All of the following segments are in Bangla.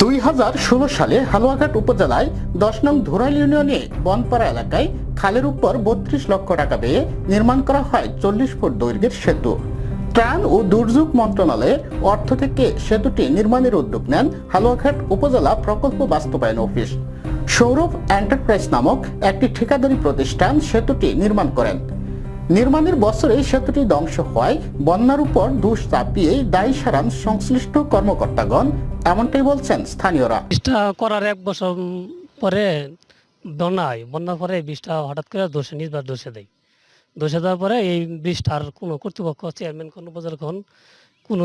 দুই হাজার ষোলো সালে হালুয়াঘাট উপজেলায় দশ নং ধুরাইল ইউনিয়নে বনপাড়া এলাকায় খালের উপর বত্রিশ লক্ষ টাকা দিয়ে নির্মাণ করা হয় চল্লিশ ফুট দৈর্ঘ্যের সেতু। ত্রাণ ও দুর্যোগ মন্ত্রণালয়ের অর্থ থেকে সেতুটি নির্মাণের উদ্যোগ নেন হালুয়াঘাট উপজেলা প্রকল্প বাস্তবায়ন অফিস। সৌরভ এন্টারপ্রাইজ নামক একটি ঠিকাদারি প্রতিষ্ঠান সেতুটি নির্মাণ করেন। নির্মাণের বছরে সেতুটি ধ্বংস হওয়ায় বন্যার উপর দোষ চাপিয়ে দায়ী সারান সংশ্লিষ্ট কর্মকর্তাগণ এমনটাই বলছেন স্থানীয়রা। বীজটা করার এক বছর পরে বন্যা হয়। বন্যার পরে এই বীজটা হঠাৎ করে দোষে নিজবার দোষে দেয়। দোষে দেওয়ার পরে এই বীজটার কোনো কর্তৃপক্ষ চেয়ারম্যান কোনো উপজেলা কোন কোনো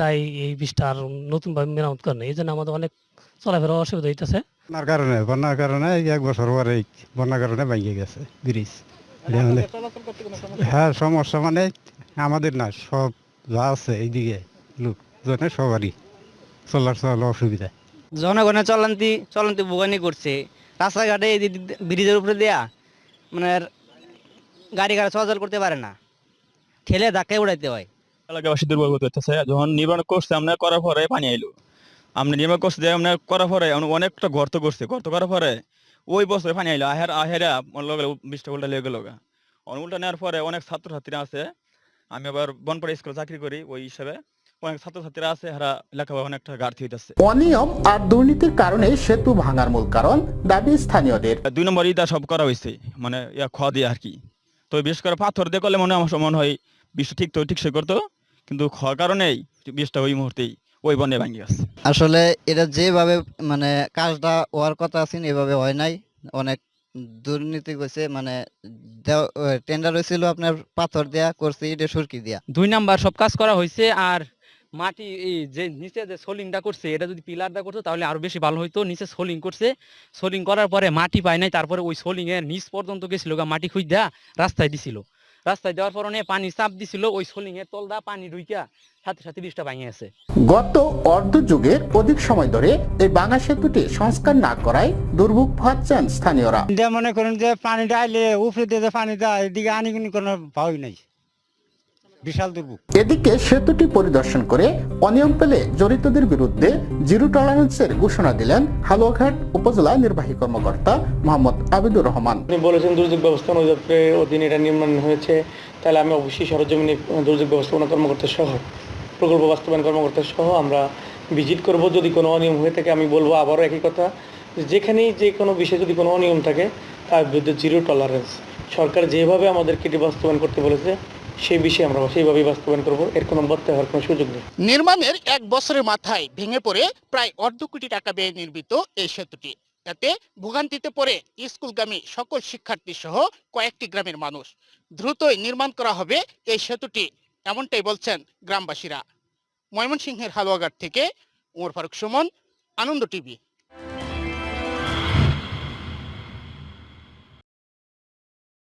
দায় এই বীজটার নতুনভাবে মেরামত করে না এই জন্য আমাদের অনেক চলাফেরা অসুবিধা হইতেছে। বন্যার কারণে বন্যার কারণে এই এক বছর পরে এই বন্যার কারণে ভেঙে গেছে ব্রিজ। হ্যাঁ সমস্যা মানে আমাদের না সব যা আছে এইদিকে লোকজনের সবারই চলার চল অসুবিধা। জনগণের চলান্তি চলান্তি ভোগানি করছে। রাস্তাঘাটে ব্রিজের উপরে দেয়া মানে গাড়ি ঘাড়া চলাচল করতে পারে না। ঠেলে ধাক্কায় উড়াইতে হয়। এলাকাবাসী দুর্বল বোধ করতেছে যখন নির্মাণ করছে আমরা করার পরে পানি আইলো। আমরা নির্মাণ করছে আমরা করার পরে অনেকটা গর্ত করছে। গর্ত করার পরে ওই বছরে পানি আইলো আহের আহেরা লগে বিশটা উল্টা লেগে গেল উল্টা নেওয়ার পরে অনেক ছাত্রছাত্রীরা আছে আমি আবার বনপাড়া স্কুলে চাকরি করি ওই হিসাবে অনেক ছাত্রছাত্রীরা আছে এরা লেখাপড়া অনেকটা ঘাটতি হইতেছে। অনিয়ম আর দুর্নীতির কারণে সেতু ভাঙার মূল কারণ দাবি স্থানীয়দের। দুই নম্বর ইটা সব করা হয়েছে মানে ইয়া খ দিয়ে আর কি। তো বিশেষ করে পাথর দিয়ে করলে মনে হয় আমার মনে হয় বিষটা ঠিক তো ঠিক সে করতো কিন্তু খ কারণেই বিষটা ওই মুহূর্তেই ওই বনে ভাঙি গেছে। আসলে এটা যেভাবে মানে কাজটা হওয়ার কথা আছে এভাবে হয় নাই। অনেক দুর্নীতি করছে মানে টেন্ডার হয়েছিল আপনার পাথর দেয়া করছে এটা সুরকি দিয়া। দুই নাম্বার সব কাজ করা হয়েছে আর মাটি এই যে নিচে যে সোলিংটা করছে এটা যদি পিলারটা করতো তাহলে আরও বেশি ভালো হইতো। নিচে সোলিং করছে সোলিং করার পরে মাটি পায় নাই তারপরে ওই সোলিং এর নিচ পর্যন্ত গেছিল মাটি খুঁজ খুঁজা রাস্তায় দিছিল। রাস্তায় দেওয়ার পরে পানি চাপ দিছিল ওই সোলিং এর তলদা পানি সাথে সাথে বৃষ্টা ভাঙে আছে গত অর্ধ যুগের অধিক সময় ধরে এই বাঙা সেতুটি সংস্কার না করায় দুর্ভোগ পাচ্ছেন স্থানীয়রা। যে মনে করেন যে পানিটা আইলে উপরে দিয়ে যে পানিটা এদিকে আনি কোনো ভয় নাই। বিশাল দুর্ভোগ। এদিকে সেতুটি পরিদর্শন করে অনিয়ম পেলে জড়িতদের বিরুদ্ধে জিরো টলারেন্সের ঘোষণা দিলেন হালুয়াঘাট উপজেলা নির্বাহী কর্মকর্তা মোহাম্মদ আবিদুর রহমান। আপনি বলেছেন দুর্যোগ ব্যবস্থাপনা অধিদপ্তরের অধীনে এটা নির্মাণ হয়েছে তাহলে আমি অবশ্যই সরজমিনে দুর্যোগ ব্যবস্থাপনা কর্মকর্তা সহ প্রকল্প বাস্তবায়ন কর্মকর্তা সহ আমরা ভিজিট করব। যদি কোনো অনিয়ম হয়ে থাকে আমি বলব আবারও একই কথা যেখানেই যে কোনো বিষয়ে যদি কোনো অনিয়ম থাকে তার বিরুদ্ধে জিরো টলারেন্স। সরকার যেভাবে আমাদেরকে এটি বাস্তবায়ন করতে বলেছে সেই বিষয়ে আমরা সেইভাবেই বাস্তবায়ন করব। এর কোনো বর্তে হওয়ার কোনো সুযোগ নেই। নির্মাণের এক বছরের মাথায় ভেঙে পড়ে প্রায় অর্ধ কোটি টাকা ব্যয়ে নির্মিত এই সেতুটি। এতে ভোগান্তিতে পড়ে স্কুলগামী সকল শিক্ষার্থী সহ কয়েকটি গ্রামের মানুষ। দ্রুতই নির্মাণ করা হবে এই সেতুটি, এমনটাই বলছেন গ্রামবাসীরা। ময়মনসিংহের হালুয়াঘাট থেকে, উমর ফারুক সুমন, আনন্দ টিভি।